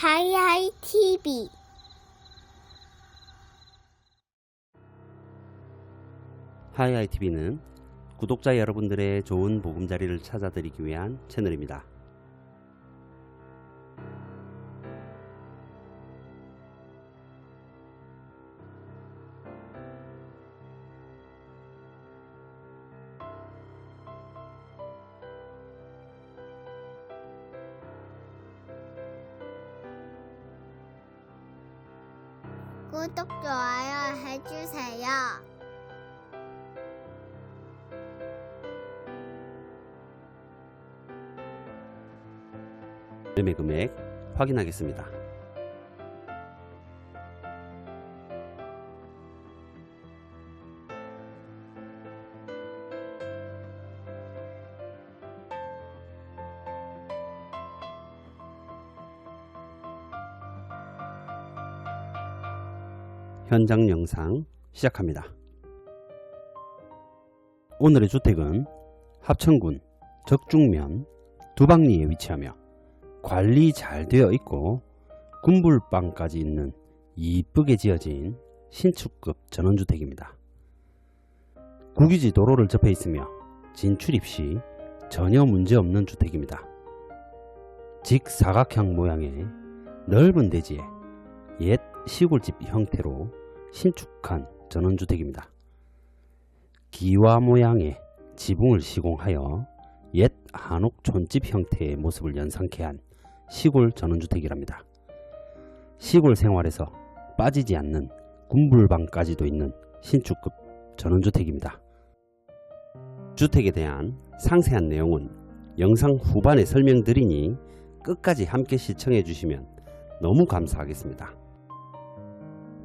하이하이 TV 하이아이TV는 구독자 여러분들의 좋은 보금자리를 찾아드리기 위한 채널입니다. 구독 좋아요 해주세요. 매매 금액 확인하겠습니다. 현장 영상 시작합니다. 오늘의 주택은 합천군 적중면 두방리에 위치하며 관리 잘 되어 있고 군불방까지 있는 이쁘게 지어진 신축급 전원주택입니다. 국유지 도로를 접해 있으며 진출입 시 전혀 문제없는 주택입니다. 직사각형 모양의 넓은 대지에 옛 시골집 형태로 신축한 전원주택입니다. 기와 모양의 지붕을 시공하여 옛 한옥 촌집 형태의 모습을 연상케 한 시골 전원주택이랍니다. 시골 생활에서 빠지지 않는 군불방까지도 있는 신축급 전원주택입니다. 주택에 대한 상세한 내용은 영상 후반에 설명드리니 끝까지 함께 시청해 주시면 너무 감사하겠습니다.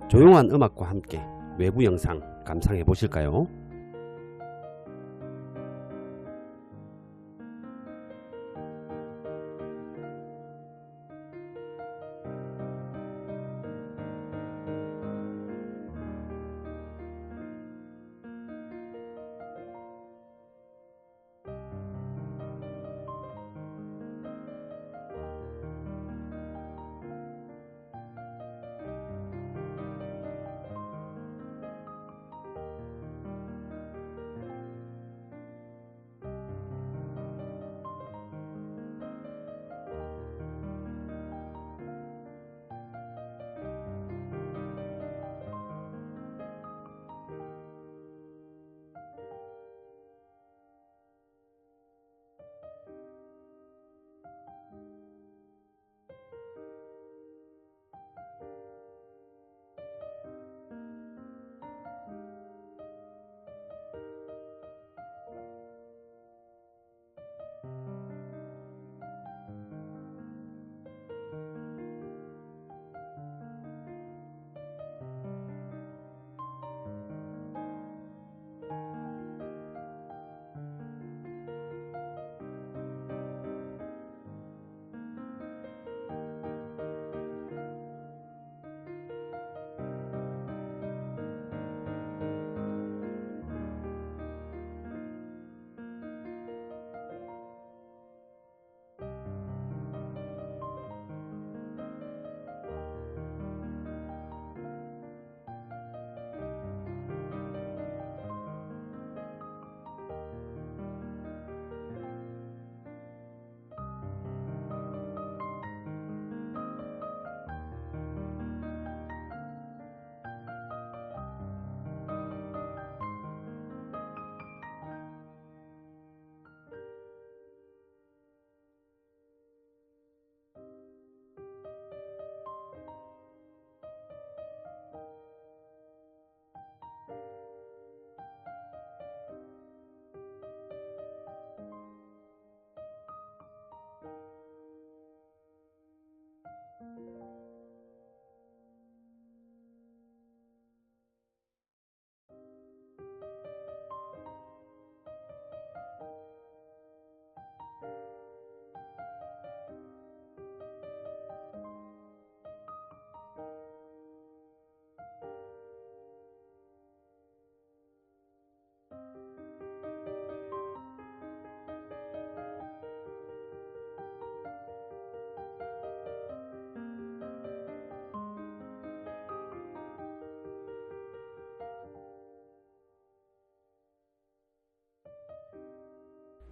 조용한 음악과 함께 외부 영상 감상해 보실까요?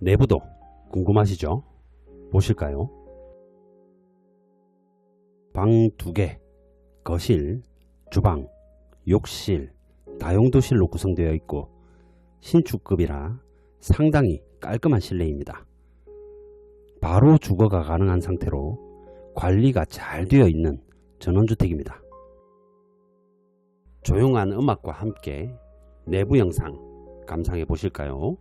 내부도 궁금하시죠? 보실까요? 방두 개, 거실, 주방, 욕실, 다용도실로 구성되어 있고 신축급이라 상당히 깔끔한 실내입니다. 바로 주거가 가능한 상태로 관리가 잘 되어 있는 전원주택입니다. 조용한 음악과 함께 내부 영상 감상해 보실까요?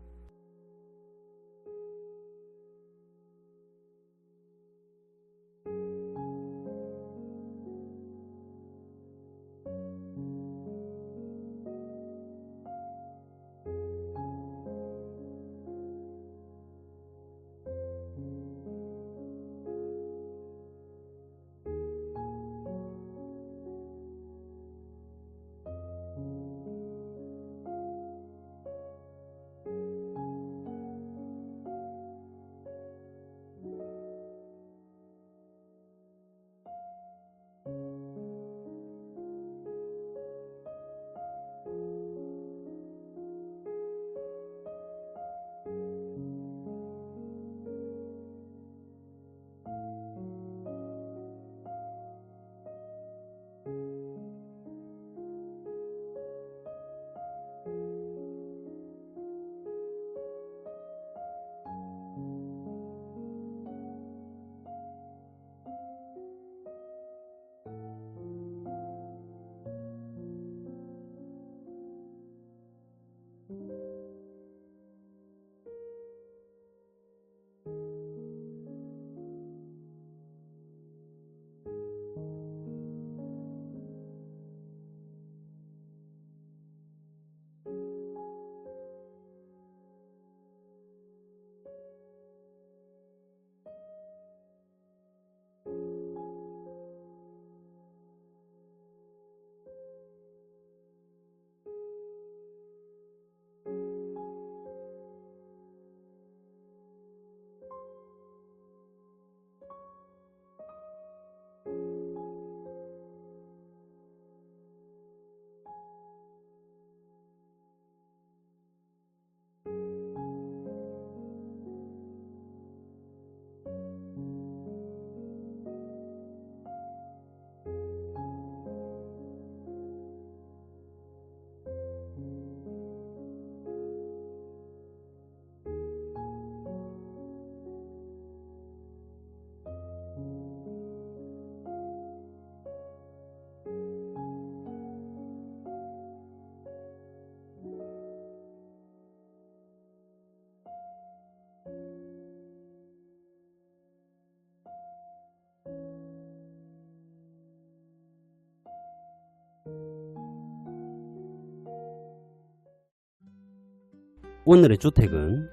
오늘의 주택은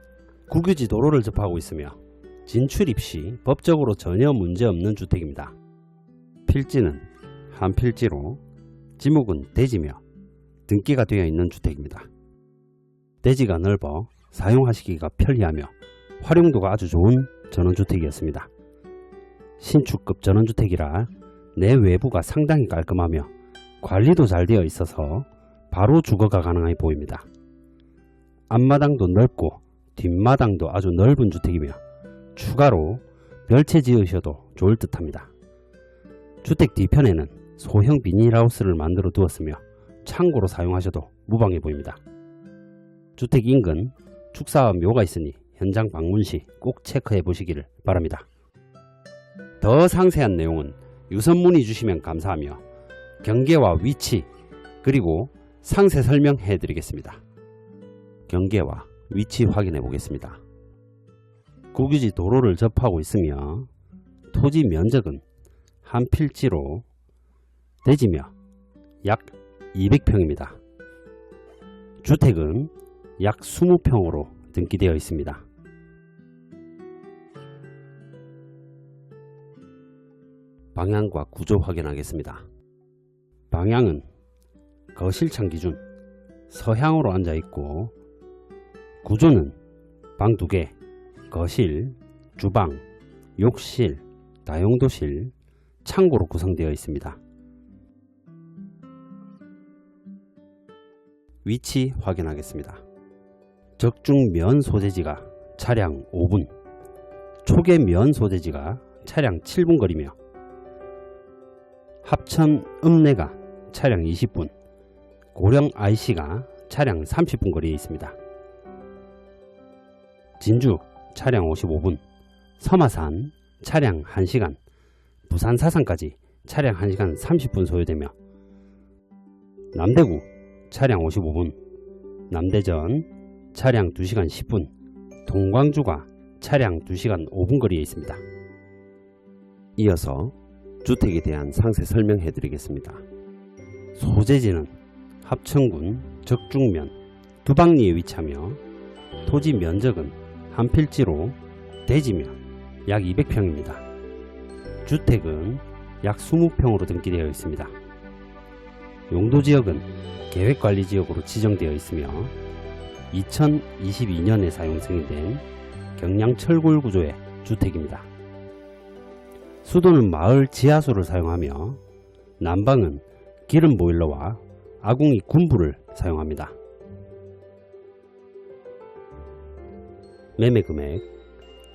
국유지 도로를 접하고 있으며 진출입 시 법적으로 전혀 문제없는 주택입니다. 필지는 한 필지로 지목은 대지며 등기가 되어 있는 주택입니다. 대지가 넓어 사용하시기가 편리하며 활용도가 아주 좋은 전원주택이었습니다. 신축급 전원주택이라 내 외부가 상당히 깔끔하며 관리도 잘 되어 있어서 바로 주거가 가능해 보입니다. 앞마당도 넓고 뒷마당도 아주 넓은 주택이며 추가로 멸체 지으셔도 좋을 듯합니다. 주택 뒤편에는 소형 비닐하우스를 만들어 두었으며 창고로 사용하셔도 무방해 보입니다. 주택 인근 축사와 묘가 있으니 현장 방문 시 꼭 체크해 보시기를 바랍니다. 더 상세한 내용은 유선 문의 주시면 감사하며 경계와 위치 그리고 상세 설명해 드리겠습니다. 경계와 위치 확인해 보겠습니다. 국유지 도로를 접하고 있으며 토지 면적은 한 필지로 대지며 약 200평입니다. 주택은 약 20평으로 등기되어 있습니다. 방향과 구조 확인하겠습니다. 방향은 거실창 기준 서향으로 앉아 있고 구조는 방 두 개, 거실, 주방, 욕실, 다용도실, 창고로 구성되어 있습니다. 위치 확인하겠습니다. 적중 면 소재지가 차량 5분, 초계면 소재지가 차량 7분 거리며 합천 읍내가 차량 20분, 고령 IC가 차량 30분 거리에 있습니다. 진주 차량 55분, 서마산 차량 1시간, 부산 사상까지 차량 1시간 30분 소요되며 남대구 차량 55분, 남대전 차량 2시간 10분, 동광주가 차량 2시간 5분 거리에 있습니다. 이어서 주택에 대한 상세 설명해 드리겠습니다. 소재지는 합천군 적중면 두방리에 위치하며 토지 면적은 한 필지로 대지며 약 200평입니다. 주택은 약 20평으로 등기되어 있습니다. 용도지역은 계획관리지역으로 지정되어 있으며 2022년에 사용 승인된 경량 철골 구조의 주택입니다. 수도는 마을 지하수를 사용하며 난방은 기름 보일러와 아궁이 군부를 사용합니다. 매매 금액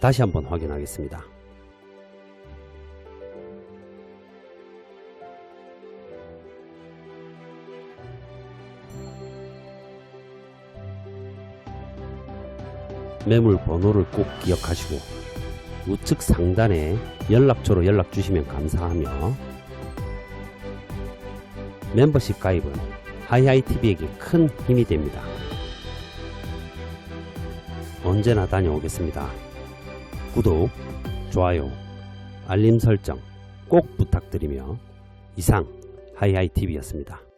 다시 한번 확인하겠습니다. 매물 번호를 꼭 기억하시고 우측 상단에 연락처로 연락 주시면 감사하며 멤버십 가입은 하이하이TV에게 큰 힘이 됩니다. 언제나 다녀오겠습니다. 구독, 좋아요, 알림 설정 꼭 부탁드리며 이상 하이하이TV였습니다.